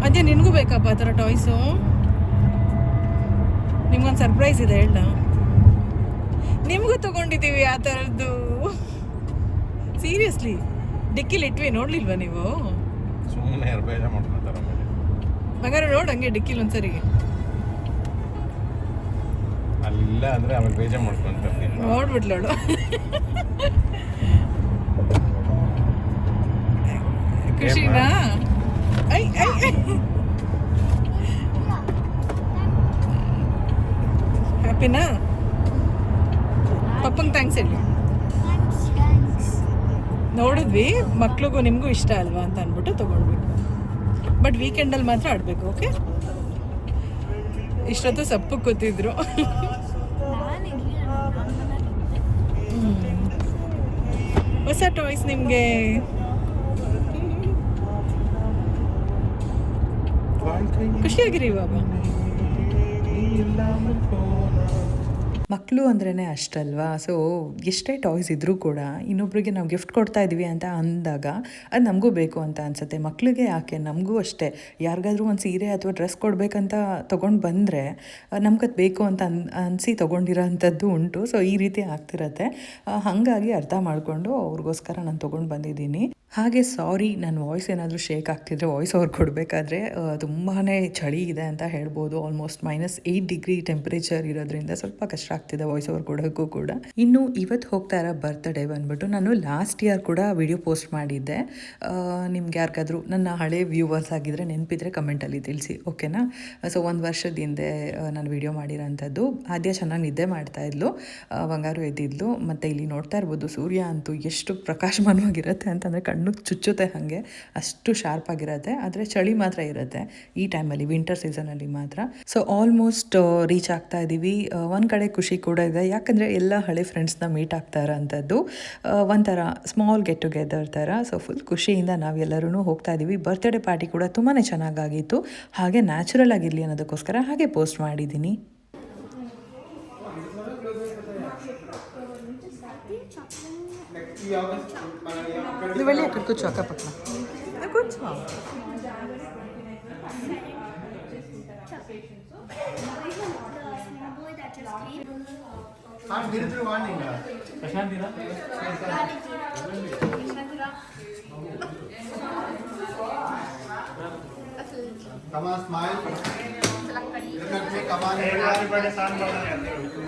ಅದೇ ನಿನಗೂ ಬೇಕಪ್ಪ ಆ ಥರ ಟಾಯ್ಸು ನಿಮ್ಗೊಂದು ಸರ್ಪ್ರೈಸ್ ಇದೆ ಹೇಳ ನಿಮಗೂ ತಗೊಂಡಿದ್ದೀವಿ ಆ ಥರದ್ದು. ಸೀರಿಯಸ್ಲಿ ಡಿಕ್ಕಿಲಿ ಇಟ್ವಿ ನೋಡ್ಲಿಲ್ವಾ ನೀವು ಸುಮ್ಮನೆ ಯಾರು ಬೇಜಾರು ಮಾಡ್ಕೊತಾರೆ ಆಮೇಲೆ ಹಾಗಾದ್ರೆ ನೋಡು ಹಂಗೆ ಡಿಕ್ಕಿಲಿ ಒಂದ್ಸರಿ ಅಲ್ಲಿಲ್ಲ ಅಂದ್ರೆ ಆಮೇಲೆ ಬೇಜಾರು ಮಾಡ್ಕೊಂತಾರೆ ನೋಡ್ಬಿಟ್ಲೋಳು ಖುಷಿನಾ ಐ ಐ ಐ. ಹ್ಯಾಪಿನಾ ಪಪ್ಪಂಗೆ ಥ್ಯಾಂಕ್ಸ್ ಹೇಳಿ ಥ್ಯಾಂಕ್ಸ್ ಥ್ಯಾಂಕ್ಸ್ ನೋಡಿದ್ವಿ ಮಕ್ಳಿಗೂ ನಿಮಗೂ ಇಷ್ಟ ಅಲ್ವಾ ಅಂತ ಅಂದ್ಬಿಟ್ಟು ತೊಗೊಂಡ್ವಿ. ಬಟ್ ವೀಕೆಂಡಲ್ಲಿ ಮಾತ್ರ ಆಡಬೇಕು ಓಕೆ ಇಷ್ಟೊತ್ತು ಸಪ್ಪು ಕೂತಿದ್ರು. ಹೊಸ ಟಾಯ್ಸ್ ನಿಮಗೆ? ಖುಷಿಯಾಗಿರಿ ಇವಾಗ. ಮಕ್ಕಳು ಅಂದ್ರೇ ಅಷ್ಟಲ್ವಾ? ಸೊ ಎಷ್ಟೇ ಟಾಯ್ಸ್ ಇದ್ದರೂ ಕೂಡ ಇನ್ನೊಬ್ರಿಗೆ ನಾವು ಗಿಫ್ಟ್ ಕೊಡ್ತಾ ಇದ್ದೀವಿ ಅಂತ ಅಂದಾಗ ಅದು ನಮಗೂ ಬೇಕು ಅಂತ ಅನಿಸುತ್ತೆ. ಮಕ್ಕಳಿಗೆ ಯಾಕೆ? ನಮಗೂ ಅಷ್ಟೇ. ಯಾರಿಗಾದ್ರೂ ಒಂದು ಸೀರೆ ಅಥವಾ ಡ್ರೆಸ್ ಕೊಡಬೇಕಂತ ತೊಗೊಂಡು ಬಂದರೆ ನಮ್ಗೆ ಅದು ಬೇಕು ಅಂತ ಅನ್, ಅನಿಸಿ ತೊಗೊಂಡಿರೋ ಅಂಥದ್ದು ಉಂಟು. ಸೊ ಈ ರೀತಿ ಆಗ್ತಿರತ್ತೆ. ಹಾಗಾಗಿ ಅರ್ಥ ಮಾಡಿಕೊಂಡು ಅವ್ರಿಗೋಸ್ಕರ ನಾನು ತೊಗೊಂಡು ಬಂದಿದ್ದೀನಿ. ಹಾಗೆ ಸಾರಿ ನನ್ನ ವಾಯ್ಸ್ ಏನಾದರೂ ಶೇಕ್ ಆಗ್ತಿದ್ರೆ ವಾಯ್ಸ್ ಅವ್ರು ಕೊಡಬೇಕಾದ್ರೆ ತುಂಬಾ ಚಳಿ ಇದೆ ಅಂತ ಹೇಳ್ಬೋದು. Almost minus eight degree temperature ಇರೋದ್ರಿಂದ ಸ್ವಲ್ಪ ಕಷ್ಟ ಆಗ್ತಿದೆ ವಾಯ್ಸ್ ಅವ್ರು ಕೊಡೋಕ್ಕೂ ಕೂಡ. ಇನ್ನು ಇವತ್ತು ಹೋಗ್ತಾ ಇರೋ ಬರ್ತ್ಡೇ ಬಂದ್ಬಿಟ್ಟು ನಾನು ಲಾಸ್ಟ್ ಇಯರ್ ಕೂಡ ವಿಡಿಯೋ ಪೋಸ್ಟ್ ಮಾಡಿದ್ದೆ. ನಿಮ್ಗೆ ಯಾರಿಗಾದ್ರೂ ನನ್ನ ಹಳೆ ವ್ಯೂವರ್ಸ್ ಆಗಿದ್ರೆ ನೆನಪಿದ್ರೆ ಕಮೆಂಟಲ್ಲಿ ತಿಳಿಸಿ ಓಕೆನಾ ಸೊ ಒಂದು ವರ್ಷದ ಹಿಂದೆ ನಾನು ವಿಡಿಯೋ ಮಾಡಿರೋಂಥದ್ದು. ಆದ್ಯ ಚೆನ್ನಾಗಿ ನಿದ್ದೆ ಮಾಡ್ತಾ ಇದ್ಲು. ಬಂಗಾರು ಎದ್ದಿದ್ಲು. ಮತ್ತು ಇಲ್ಲಿ ನೋಡ್ತಾ ಇರ್ಬೋದು ಸೂರ್ಯ ಅಂತೂ ಎಷ್ಟು ಪ್ರಕಾಶಮಾನವಾಗಿರುತ್ತೆ ಅಂತಂದರೆ ಕಣ್ಣು ಚುಚ್ಚುತ್ತೆ ಹಾಗೆ, ಅಷ್ಟು ಶಾರ್ಪ್ ಆಗಿರುತ್ತೆ. ಆದರೆ ಚಳಿ ಮಾತ್ರ ಇರುತ್ತೆ. ಈ ಟೈಮಲ್ಲಿ ವಿಂಟರ್ ಸೀಸನಲ್ಲಿ ಮಾತ್ರ. ಸೊ ಆಲ್ಮೋಸ್ಟ್ ರೀಚ್ ಆಗ್ತಾ ಇದ್ದೀವಿ ಒಂದು ಕಡೆ ಖುಷಿ ಕೂಡ ಇದೆ. ಯಾಕಂದರೆ ಎಲ್ಲ ಹಳೆ ಫ್ರೆಂಡ್ಸ್ನ ಮೀಟ್ ಆಗ್ತಾ ಇರೋಂಥದ್ದು ಒಂಥರ ಸ್ಮಾಲ್ ಗೆಟ್ ಟುಗೆದರ್ ಥರ. ಸೊ ಫುಲ್ ಖುಷಿಯಿಂದ ನಾವೆಲ್ಲರೂ ಹೋಗ್ತಾ ಇದ್ದೀವಿ ಬರ್ತ್ಡೇ ಪಾರ್ಟಿ ಕೂಡ ತುಂಬಾ ಚೆನ್ನಾಗಾಗಿತ್ತು. ಹಾಗೆ ನ್ಯಾಚುರಲ್ ಆಗಿರಲಿ ಅನ್ನೋದಕ್ಕೋಸ್ಕರ ಹಾಗೆ ಪೋಸ್ಟ್ ಮಾಡಿದ್ದೀನಿ. ನೀವು వెళ్ళి అక్కడ కూర్చో అక్కపక్కన కూర్చో Come on, smile. Look at me, come on.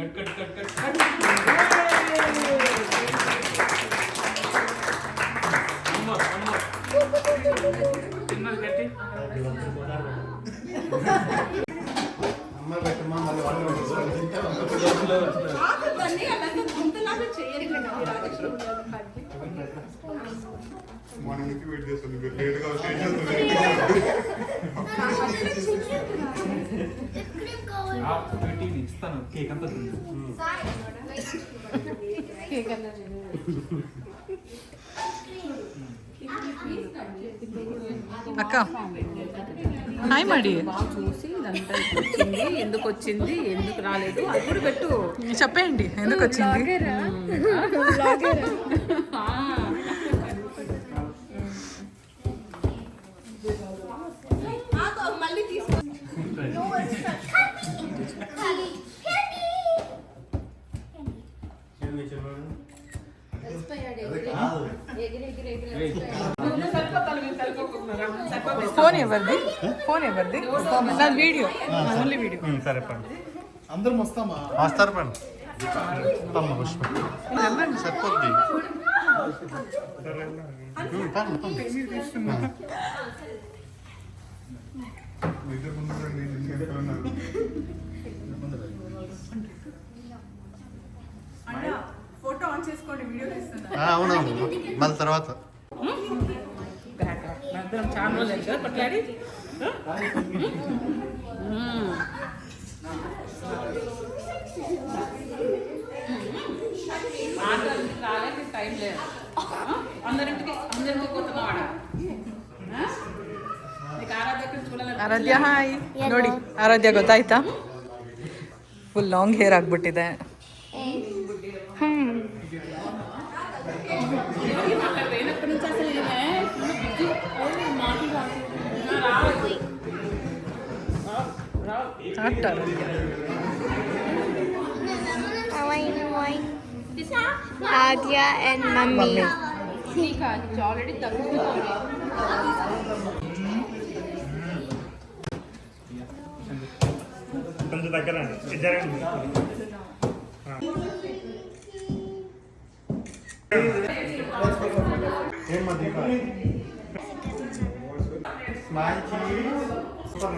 Cut cut cut cut. Cut చిన్నది కట్టి. అమ్మ పెట్టమ్మా మళ్ళీ వాళ్ళు పెట్టేసుకోవాలి. తింటే వాళ్ళు మార్నింగ్ వెయిట్ చేస్తుంది మీరు లేట్గా వచ్చి తిందు అక్క. హాయ్ మాడి. బాగా చూసి ఇదంతా వచ్చింది ఎందుకు వచ్చింది? ఎందుకు రాలేదు అది కూడా పెట్టు చెప్పేయండి ఎందుకు వచ్చింది ఫోన్ ఎవరిది? ఫోన్ ఎవరిది? నాది వీడియో. Only video. సరే పండి. అందరం వస్తామా? వస్తారు పండి. అమ్మ పుష్ప సరిపోద్ది. ఉమ్, పండి, పండి. ఫోటో ఆన్ చేసుకోండి వీడియో తీస్తున్నా ఆ, అవునవును. మళ్ళీ తర్వాత. మనందరం చాలా రోజులు అయింది కదా కొట్లాడి మాట్లాడి రాలేదు టైం లేదు అందరింటికి అందరింటికి పోతున్నావాడ నీకు ఆరాధక చూడాలి ಆರಾಧ್ಯ ಹಾಯ್ ನೋಡಿ ಆರಾಧ್ಯ ಗೊತ್ತಾಯ್ತಾ ಫುಲ್ ಲಾಂಗ್ ಹೇರ್ ಆಗ್ಬಿಟ್ಟಿದೆ ഹാർട്ടാണ് ആദ്യ മമ്മി కొంచెం దగ్గరండి జరగండి స్మైల్ చీజ్ సూపర్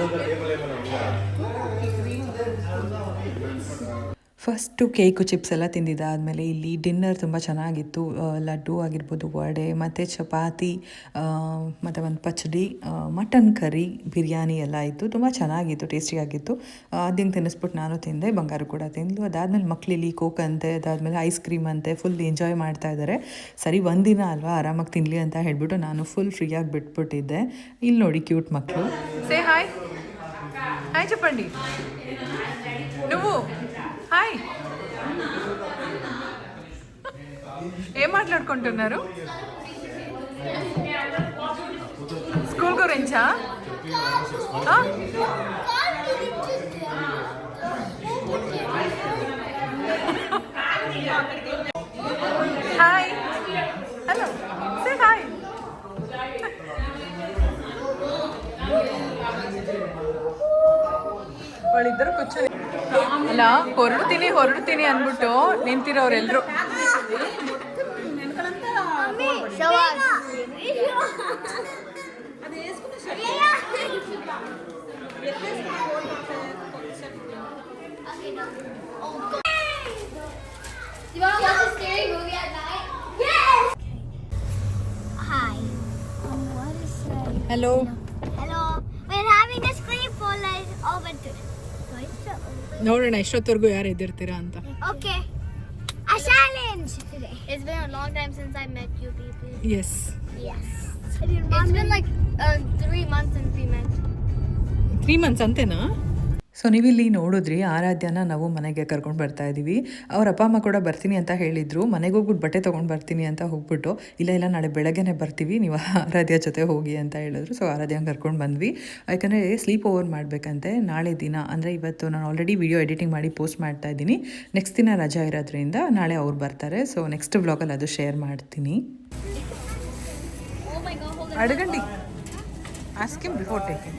ಅದೊಂದು ಟೇಬಲ್ ಏನಾರ ಫಸ್ಟು ಕೇಕು ಚಿಪ್ಸ್ ಎಲ್ಲ ತಿಂದಿದ್ದಾದಮೇಲೆ ಇಲ್ಲಿ ಡಿನ್ನರ್ ತುಂಬ ಚೆನ್ನಾಗಿತ್ತು. ಲಡ್ಡು ಆಗಿರ್ಬೋದು, ವಡೆ, ಮತ್ತು ಚಪಾತಿ ಮತ್ತು ಒಂದು ಪಚಡಿ ಮಟನ್ ಕರಿ, ಬಿರಿಯಾನಿ ಎಲ್ಲ ಇತ್ತು. ತುಂಬ ಚೆನ್ನಾಗಿತ್ತು ಟೇಸ್ಟಿಯಾಗಿತ್ತು ಅದಿಂಗೆ ತಿನ್ನಿಸ್ಬಿಟ್ಟು ನಾನು ತಿಂದೆ, ಬಂಗಾರ ಕೂಡ ತಿಂದು ಅದಾದಮೇಲೆ ಮಕ್ಕಳಿಲ್ಲಿ ಕೋಕ್ ಅಂತೆ, ಅದಾದಮೇಲೆ ಐಸ್ ಕ್ರೀಮ್ ಅಂತೆ ಫುಲ್ ಎಂಜಾಯ್ ಮಾಡ್ತಾ ಇದ್ದಾರೆ. ಸರಿ, ಒಂದಿನ ಅಲ್ವಾ ಆರಾಮಾಗಿ ತಿನ್ನಲಿ ಅಂತ ಹೇಳಿಬಿಟ್ಟು ನಾನು ಫುಲ್ ಫ್ರೀಯಾಗಿ ಬಿಟ್ಬಿಟ್ಟಿದ್ದೆ. ಇಲ್ಲಿ ನೋಡಿ ಕ್ಯೂಟ್ ಮಕ್ಕಳು ಸೇ ಹಾಯ್ హాయ్ చెప్పండి. నువ్వు? హాయ్. ఏం మాట్లాడుకుంటున్నారు? స్కూల్ గురించా? హాయ్. హలో. ಅವಳಿದ್ರು ಕುಚ್ಚು ಅಲ್ಲ ಹೊರಡ್ತೀನಿ ಹೊರಡ್ತೀನಿ ಅಂದ್ಬಿಟ್ಟು ನಿಂತಿರೋರೆಲ್ಲರೂ ಹಲೋ ನೋಡೋಣ ಎಷ್ಟೊತ್ತವರೆಗೂ ಯಾರು ಎದ್ದಿರ್ತೀರಾ ಅಂತ Okay. A challenge today. It's been a long time since I met you people. Yes Yes. It's been like uh, three months since we met. Three months ಅಂತೇನಾ So ನೀವಿಲ್ಲಿ ನೋಡಿದ್ರಿ ಆರಾಧ್ಯನ ನಾವು ಮನೆಗೆ ಕರ್ಕೊಂಡು ಬರ್ತಾ ಇದ್ದೀವಿ ಅವ್ರ ಅಪ್ಪ ಅಮ್ಮ ಕೂಡ ಬರ್ತೀನಿ ಅಂತ ಹೇಳಿದ್ರು. ಮನೆಗೆ ಹೋಗ್ಬಿಟ್ಟು ಬಟ್ಟೆ ತೊಗೊಂಡು ಬರ್ತೀನಿ ಅಂತ ಹೋಗ್ಬಿಟ್ಟು ಇಲ್ಲ ಇಲ್ಲ ನಾಳೆ ಬೆಳಗ್ಗೆನೇ ಬರ್ತೀವಿ ನೀವು ಆರಾಧ್ಯ ಜೊತೆ ಹೋಗಿ ಅಂತ ಹೇಳಿದ್ರು. ಸೊ ಆರಾಧ್ಯನ ಕರ್ಕೊಂಡು ಬಂದ್ವಿ. ಯಾಕಂದರೆ ಸ್ಲೀಪ್ ಓವರ್ ಮಾಡಬೇಕಂತೆ. ನಾಳೆ ದಿನ ಅಂದರೆ ಇವತ್ತು ನಾನು ಆಲ್ರೆಡಿ ವಿಡಿಯೋ ಎಡಿಟಿಂಗ್ ಮಾಡಿ ಪೋಸ್ಟ್ ಮಾಡ್ತಾ ಇದ್ದೀನಿ. ನೆಕ್ಸ್ಟ್ ದಿನ ರಜಾ ಇರೋದ್ರಿಂದ ನಾಳೆ ಅವ್ರು ಬರ್ತಾರೆ. ಸೊ ನೆಕ್ಸ್ಟ್ ಬ್ಲಾಗಲ್ಲಿ ಅದು ಶೇರ್ ಮಾಡ್ತೀನಿ. Oh ಅಡಗಂಡಿ. ಆಸ್ಕಿಮ್ ಬಿಫೋರ್ ಟೇಕಿಂಗ್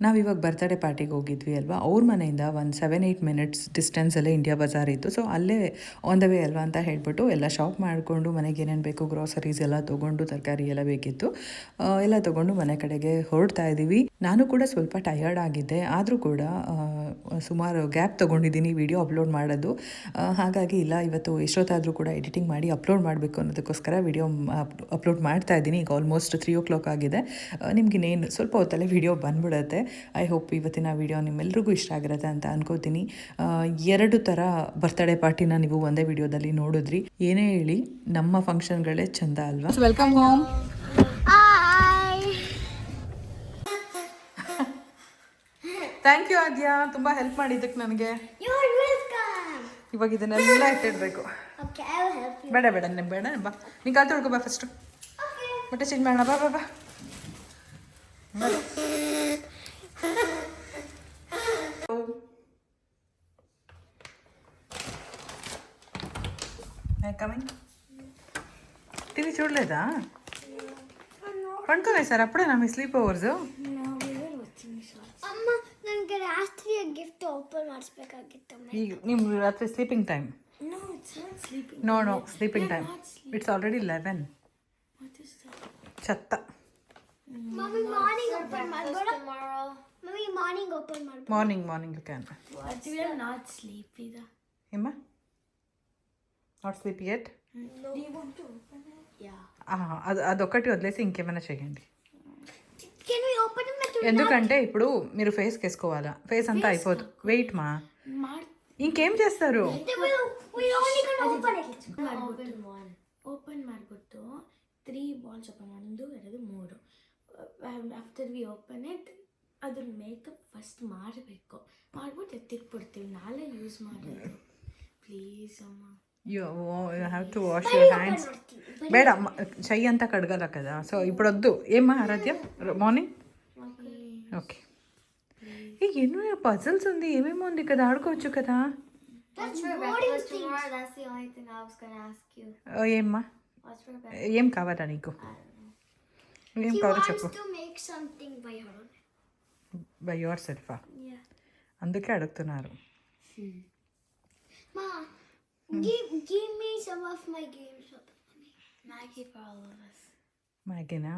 ಇಡು. ಇವಾಗ ಬರ್ತಡೇ ಪಾರ್ಟಿಗೆ ಹೋಗಿದ್ವಿ ಅಲ್ವಾ? ಅವ್ರ ಮನೆಯಿಂದ ಒಂದು ಸೆವೆನ್ ಏಯ್ಟ್ ಮಿನಿಟ್ಸ್ ಡಿಸ್ಟೆನ್ಸಲ್ಲೇ ಇಂಡಿಯಾ ಬಜಾರ್ ಇತ್ತು. ಸೊ ಅಲ್ಲೇ ಆನ್ ದ ವೇ ಅಲ್ವಾ ಅಂತ ಹೇಳಿಬಿಟ್ಟು ಎಲ್ಲ ಶಾಪ್ ಮಾಡಿಕೊಂಡು ಮನೆಗೆ ಏನೇನು ಬೇಕು ಗ್ರೋಸರೀಸ್ ಎಲ್ಲ ತೊಗೊಂಡು, ತರಕಾರಿ ಎಲ್ಲ ಬೇಕಿತ್ತು. ಎಲ್ಲ ತೊಗೊಂಡು ಮನೆ ಕಡೆಗೆ ಹೊರಡ್ತಾ ಇದ್ದೀವಿ. ನಾನು ಕೂಡ ಸ್ವಲ್ಪ ಟಯರ್ಡ್ ಆಗಿದ್ದೆ. ಆದರೂ ಕೂಡ ಸುಮಾರು ಗ್ಯಾಪ್ ತೊಗೊಂಡಿದ್ದೀನಿ ವಿಡಿಯೋ ಅಪ್ಲೋಡ್ ಮಾಡೋದು. ಹಾಗಾಗಿ ಇಲ್ಲ, ಇವತ್ತು ಎಷ್ಟೊತ್ತಾದರೂ ಕೂಡ ಎಡಿಟಿಂಗ್ ಮಾಡಿ ಅಪ್ಲೋಡ್ ಮಾಡಬೇಕು ಅನ್ನೋದಕ್ಕೋಸ್ಕರ ವಿಡಿಯೋ ಅಪ್ಲೋಡ್ ಮಾಡ್ತಾ ಇದ್ದೀನಿ. ಈಗ ಆಲ್ಮೋಸ್ಟ್ ತ್ರೀ ಓ ಕ್ಲಾಕ್ ಆಗಿದೆ ನಿಮಗೆ ಇನ್ನೇನು ಸ್ವಲ್ಪ ಹೊತ್ತಲ್ಲೇ ವಿಡಿಯೋ ಬಂದ್ಬಿಡುತ್ತೆ. ಐ ಹೋಪ್ ಇವತ್ತಿನ ವಿಡಿಯೋ ನಿಮ್ಮೆಲ್ಲರಿಗೂ ಇಷ್ಟ ಆಗಿರುತ್ತೆ ಅಂತ ಅನ್ಕೋತೀನಿ. ಎರಡು ಥರ ಬರ್ತ್ಡೇ ಪಾರ್ಟಿನ ನೀವು ಒಂದೇ ವಿಡಿಯೋದಲ್ಲಿ ನೋಡಿದ್ರಿ. ಏನೇ ಹೇಳಿ, ನಮ್ಮ ಫಂಕ್ಷನ್ಗಳೇ ಚಂದ ಅಲ್ವಾ? Welcome home ಥ್ಯಾಂಕ್ ಯು ಆದ್ಯಾ ತುಂಬ ಹೆಲ್ಪ್ ಮಾಡಿದ್ದಕ್ಕೆ ನನಗೆ You're welcome. ಇವಾಗ ಇದನ್ನೆಲ್ಲ ಎತ್ತಿಡ್ಬೇಕು Okay, I'll help you. ಬೇಡ ಬೇಡ ನಿಮ್ಗೆ ಬೇಡ ಬಾ ನೀ ಕಾಲು ತೊಳ್ಕೊ ಬಾ ಫಸ್ಟು Okay. ಬಟ್ಟೆ ಚೇಂಜ್ ಮಾಡೋಣ ಬಾ ಬಾ ಬಾ కమింగ్ టీవీ చూడలేదా పండుకోలేదు సార్ అప్పుడే నా మీ sleep overs me a gift to open what's back a gift to make. You, you, that's a sleeping time. No, it's not sleeping. No, time. no, sleeping We're time. Not sleeping. It's already 11. What is that? Chatta. Mommy, morning open Marbara. tomorrow. Mommy, morning open Marbara. Morning, morning you can. But we are not sleepy though. Emma? Not sleepy yet? No. Do you want to open it? Yeah. అదొకటి వదిలేసి ఇంకేమైనా చేయండి ఎందుకంటే ఇప్పుడు మీరు ఫేస్కి వేసుకోవాలా face అంతా అయిపోదు వెయిట్ మా ఇంకేం చేస్తారు we we only gonna open it. Open one open ಮಾಡಿಬಿಟ್ಟು ತ್ರೀ ಬಾಲ್ಸ್ ಓಪನ್ ಒಂದು ಎರಡು ಮೂರು ಆಫ್ಟರ್ ವಿ ಓಪನ್ ಇಟ್ ಅದ್ರ ಮೇಕಪ್ ಫಸ್ಟ್ ಮಾಡಬೇಕು ಮಾಡ್ಬಿಟ್ಟು ಎತ್ತಿಟ್ಬಿಡ್ತೀವಿ ನಾಳೆ ಯೂಸ್ ಮಾಡೋದು ಪ್ಲೀಸ್ ಅಮ್ಮ you have to wash your hands బేడ చెయ్యి అంతా కడగాల కదా? సో ఇప్పుడు వద్దు ఏమా ఆరాధ్య? మార్నింగ్ ఓకే ఏ ఎన్నో పజల్స్ ఉంది. ఏమేమి ఉంది కదా? ఆడుకోవచ్చు కదా? ఏమ్మా? ఏం కావాలా నీకు? ఏం కావాలో చెప్పు. బై యువర్ సెల్ఫా అందుకే అడుగుతున్నారు. Give give me some of my games. Maggie for all of us మ్యాగీనా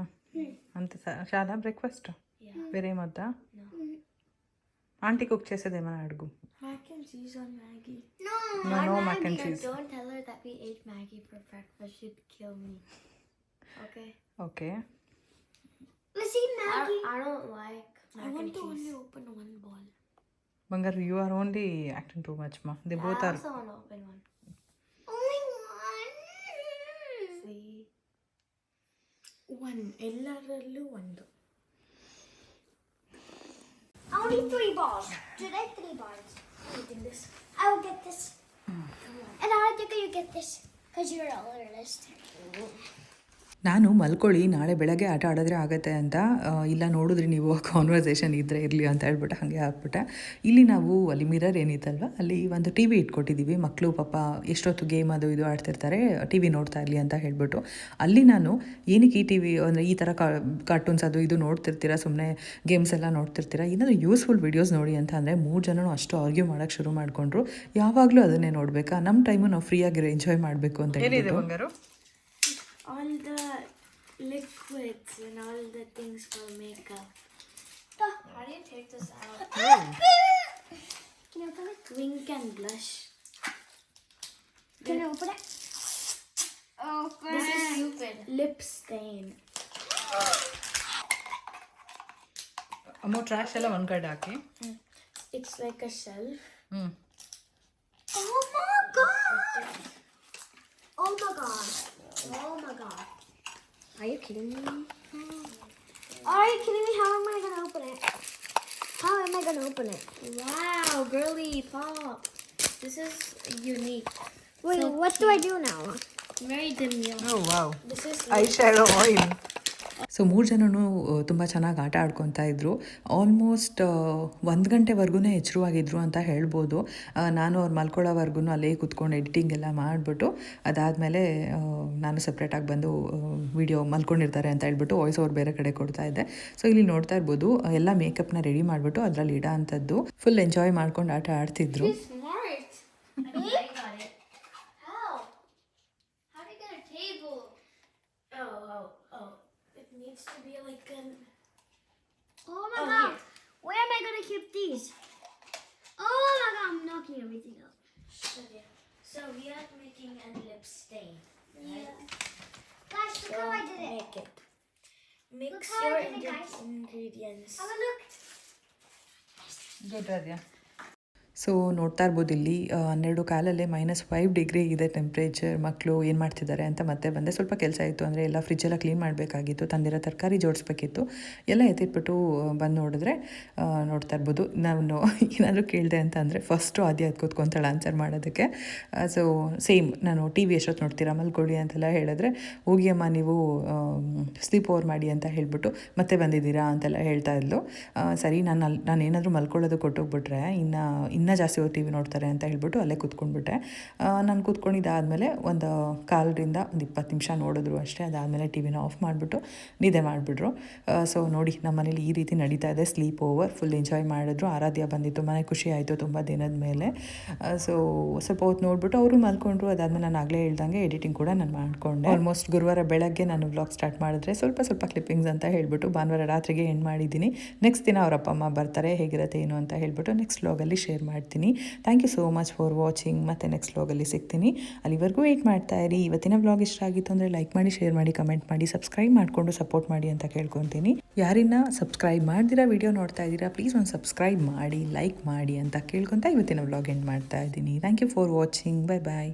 అంత స- చాలా బ్రేక్ఫాస్ట్ వేరేమొద్దా ఆంటీ కుక్ చేసేది ఏమైనా అడుగు mac and cheese on Maggie No. No no mac and cheese don't tell her that we ate Maggie for breakfast she'd kill me okay okay Let's eat Maggie. I, I don't like mac and cheese only open one ball బంగారు you are only acting too much మా the both I are also want to open one see one ಎಲ್ಲರಲ್ಲೂ ಒಂದು I only three balls. Today, three balls. I think this I will get this. And I think you get this because you're the eldest. ನಾನು ಮಲ್ಕೊಳ್ಳಿ, ನಾಳೆ ಬೆಳಗ್ಗೆ ಆಟ ಆಡಿದ್ರೆ ಆಗತ್ತೆ ಅಂತ ಇಲ್ಲ ನೋಡಿದ್ರಿ ನೀವು ಕಾನ್ವರ್ಸೇಷನ್ ಇದ್ದರೆ ಇರಲಿ ಅಂತ ಹೇಳ್ಬಿಟ್ಟು ಹಾಗೆ ಹಾಕ್ಬಿಟ್ಟೆ ಇಲ್ಲಿ ನಾವು ಅಲ್ಲಿ ಮಿರರ್ ಏನಿತ್ತಲ್ವ, ಅಲ್ಲಿ ಒಂದು ಟಿ ವಿ ಇಟ್ಕೊಟ್ಟಿದ್ದೀವಿ. ಮಕ್ಕಳು ಪಾಪ ಎಷ್ಟೊತ್ತು ಗೇಮ್ ಅದು ಇದು ಆಡ್ತಿರ್ತಾರೆ ಟಿ ವಿ ನೋಡ್ತಾ ಇರಲಿ ಅಂತ ಹೇಳ್ಬಿಟ್ಟು. ಅಲ್ಲಿ ನಾನು ಏನಕ್ಕೆ ಈ ಟಿ ವಿ ಅಂದರೆ ಈ ಥರ ಕಾರ್ಟೂನ್ಸ್ ಅದು ಇದು ನೋಡ್ತಿರ್ತೀರಾ ಸುಮ್ಮನೆ ಗೇಮ್ಸ್ ಎಲ್ಲ ನೋಡ್ತಿರ್ತೀರಾ, ಏನಾದರೂ ಯೂಸ್ಫುಲ್ ವೀಡಿಯೋಸ್ ನೋಡಿ ಅಂತ ಅಂದರೆ ಮೂರು ಜನನೂ ಅಷ್ಟು ಆರ್ಗ್ಯೂ ಮಾಡೋಕ್ಕೆ ಶುರು ಮಾಡಿಕೊಂಡ್ರು. ಯಾವಾಗಲೂ ಅದನ್ನೇ ನೋಡಬೇಕಾ? ನಮ್ಮ ಟೈಮು ನಾವು ಫ್ರೀಯಾಗಿ ಎಂಜಾಯ್ ಮಾಡಬೇಕು ಅಂತ ಬಂಗಾರು? all the liquids and all the things for makeup how do you take this out Can you open it? wink and blush Can you open it? Open. this is stupid lip stain ಅಮ್ಮ trash ಎಲ್ಲ ಒಂದು ಕಡೆ ಹಾಕಿ it's like a shelf ಹ್ಞೂ Oh my god! Oh my god! Oh my god. Are you kidding me? Are you kidding me? How am I gonna open it? How am I gonna open it? Wow, girly pop. This is unique. Wait, so what cute. do I do now? Very dim. Oh wow. This is eyeshadow oil. So ಮೂರು ಜನನು ತುಂಬ ಚೆನ್ನಾಗಿ ಆಟ ಆಡ್ಕೊತಾ ಇದ್ದರು almost ಒಂದು ಗಂಟೆವರೆಗೂ ಎಚ್ಚರವಾಗಿದ್ರು ಅಂತ ಹೇಳ್ಬೋದು. ನಾನು ಅವ್ರು ಮಲ್ಕೊಳ್ಳೋವರೆಗೂ ಅಲ್ಲೇ ಕುತ್ಕೊಂಡು ಎಡಿಟಿಂಗ್ ಎಲ್ಲ ಮಾಡಿಬಿಟ್ಟು, ಅದಾದಮೇಲೆ ನಾನು ಸಪ್ರೇಟಾಗಿ ಬಂದು ವಿಡಿಯೋ ಮಲ್ಕೊಂಡಿರ್ತಾರೆ ಅಂತ ಹೇಳ್ಬಿಟ್ಟು ವಾಯ್ಸ್ ಓವರ್ ಬೇರೆ ಕಡೆ ಕೊಡ್ತಾ ಇದ್ದೆ. ಸೊ ಇಲ್ಲಿ ನೋಡ್ತಾ ಇರ್ಬೋದು ಎಲ್ಲ ಮೇಕಪ್ನ ರೆಡಿ ಮಾಡಿಬಿಟ್ಟು ಅದರಲ್ಲಿ ಇಡೋ ಅಂಥದ್ದು. ಫುಲ್ ಎಂಜಾಯ್ ಮಾಡ್ಕೊಂಡು ಆಟ ಆಡ್ತಿದ್ರು. Needs to be like an. Oh my Oh, god. Where am I gonna keep these? Oh my god, I'm knocking everything out. Okay. So we are making a lip stain. Yeah. Guys, look So how I did it. make it. Mix Look how I your did it, guys. ingredients. Have a look. So ನೋಡ್ತಾ ಇರ್ಬೋದು ಇಲ್ಲಿ ಹನ್ನೆರಡು ಕಾಲಲ್ಲೇ minus five degree ಇದೆ temperature ಮಕ್ಕಳು ಏನು ಮಾಡ್ತಿದ್ದಾರೆ ಅಂತ ಮತ್ತೆ ಬಂದೆ. ಸ್ವಲ್ಪ ಕೆಲಸ ಇತ್ತು ಅಂದರೆ ಎಲ್ಲ ಫ್ರಿಜ್ಜೆಲ್ಲ ಕ್ಲೀನ್ ಮಾಡಬೇಕಾಗಿತ್ತು, ತಂದಿರೋ ತರಕಾರಿ ಜೋಡಿಸ್ಬೇಕಿತ್ತು. ಎಲ್ಲ ಎತ್ತಿಟ್ಬಿಟ್ಟು ಬಂದು ನೋಡಿದ್ರೆ ನೋಡ್ತಾ ಇರ್ಬೋದು. ನಾನು ಏನಾದರೂ ಕೇಳಿದೆ ಅಂತ ಅಂದರೆ ಫಸ್ಟು ಅದೇ ಅದು ಕೂತ್ಕೊಂತಾಳೆ ಆನ್ಸರ್ ಮಾಡೋದಕ್ಕೆ. ಸೊ ಸೇಮ್ ನಾನು ಟಿ ವಿ ಎಷ್ಟೊತ್ತು ನೋಡ್ತೀರಾ, ಮಲ್ಕೊಳ್ಳಿ ಅಂತೆಲ್ಲ ಹೇಳಿದ್ರೆ, ಹೋಗಿ ಅಮ್ಮ ನೀವು ಸ್ಲೀಪ್ ಓವರ್ ಮಾಡಿ ಅಂತ ಹೇಳಿಬಿಟ್ಟು ಮತ್ತೆ ಬಂದಿದ್ದೀರಾ ಅಂತೆಲ್ಲ ಹೇಳ್ತಾ ಇದ್ಲು. ಸರಿ, ನಾನು ಅಲ್ಲಿ ನಾನು ಏನಾದರೂ ಮಲ್ಕೊಳ್ಳೋದು ಕೊಟ್ಟೋಗ್ಬಿಟ್ರೆ, ಇನ್ನು, ಇನ್ನೂ ಜಾಸ್ತಿ ಹೊತ್ತು ಟಿ ವಿ ನೋಡ್ತಾರೆ ಅಂತ ಹೇಳ್ಬಿಟ್ಟು ಅಲ್ಲೇ ಕೂತ್ಕೊಂಡ್ಬಿಟ್ಟೆ ನಾನು ಕೂತ್ಕೊಂಡಿದ್ದಾದಮೇಲೆ ಒಂದು ಕಾಲರಿಂದ ಒಂದು ಇಪ್ಪತ್ತು ನಿಮಿಷ ನೋಡಿದ್ರು ಅಷ್ಟೇ, ಅದಾದಮೇಲೆ ಟಿ ವಿನ ಆಫ್ ಮಾಡಿಬಿಟ್ಟು ನಿದ್ದೆ ಮಾಡಿಬಿಟ್ರು. ಸೊ ನೋಡಿ, ನಮ್ಮ ಮನೇಲಿ ಈ ರೀತಿ ನಡೀತಾ ಇದೆ, ಸ್ಲೀಪ್ ಓವರ್, ಫುಲ್ ಎಂಜಾಯ್ ಮಾಡಿದ್ರು, ಆರಾಧ್ಯ ಬಂದಿತ್ತು, ಮನೆ ಖುಷಿ ಆಯಿತು ತುಂಬ ದಿನದ ಮೇಲೆ. ಸೊ ಸ್ವಲ್ಪ ಹೊತ್ತು ನೋಡ್ಬಿಟ್ಟು ಅವರು ಮಲ್ಕೊಂಡ್ರು, ಅದಾದಮೇಲೆ ನಾನು ಆಗಲೇ ಹೇಳ್ದಂಗೆ ಎಡಿಟಿಂಗ್ ಕೂಡ ನಾನು ಮಾಡಿಕೊಂಡೆ. ಆಲ್ಮೋಸ್ಟ್ ಗುರುವಾರ ಬೆಳಗ್ಗೆ ನಾನು ವ್ಲಾಗ್ ಸ್ಟಾರ್ಟ್ ಮಾಡಿದ್ರೆ ಸ್ವಲ್ಪ ಸ್ವಲ್ಪ ಕ್ಲಿಪ್ಪಿಂಗ್ಸ್ ಅಂತ ಹೇಳ್ಬಿಟ್ಟು ಭಾನುವಾರ ರಾತ್ರಿಗೆ ಎಂಡ್ ಮಾಡಿದ್ದೀನಿ. ನೆಕ್ಸ್ಟ್ ದಿನ ಅವರ ಅಪ್ಪ, ಅಮ್ಮ ಬರ್ತಾರೆ, ಹೇಗಿರುತ್ತೆ, ಏನು ಅಂತ ಹೇಳ್ಬಿಟ್ಟು ನೆಕ್ಸ್ಟ್ ವ್ಲಾಗಲ್ಲಿ ಶೇರ್ ಮಾಡ್ತೀನಿ. Thank you so much for watching ಮತ್ತು ನೆಕ್ಸ್ಟ್ ವ್ಲಾಗಲ್ಲಿ ಸಿಗ್ತೀನಿ. ಅಲ್ಲಿವರೆಗೂ ವೆಯ್ಟ್ ಮಾಡ್ತಾ ಇರಿ. ಇವತ್ತಿನ ವ್ಲಾಗ್ ಇಷ್ಟ ಆಗಿತ್ತು ಅಂದರೆ ಲೈಕ್ ಮಾಡಿ ಶೇರ್ ಮಾಡಿ ಕಮೆಂಟ್ ಮಾಡಿ ಸಬ್ಸ್ಕ್ರೈಬ್ ಮಾಡಿಕೊಂಡು ಸಪೋರ್ಟ್ ಮಾಡಿ ಅಂತ ಕೇಳ್ಕೊತೀನಿ. ಯಾರಿನ್ನ ಸಬ್ಸ್ಕ್ರೈಬ್ ಮಾಡಿದಿರಾ ವಿಡಿಯೋ ನೋಡ್ತಾ ಇದ್ದೀರಾ ಪ್ಲೀಸ್ ಒಂದು ಸಬ್ಸ್ಕ್ರೈಬ್ ಮಾಡಿ ಲೈಕ್ ಮಾಡಿ ಅಂತ ಕೇಳ್ಕೊತಾ ಇವತ್ತಿನ ವ್ಲಾಗ್ ಎಂಡ್ ಮಾಡ್ತಾ ಇದ್ದೀನಿ. Thank you for watching bye bye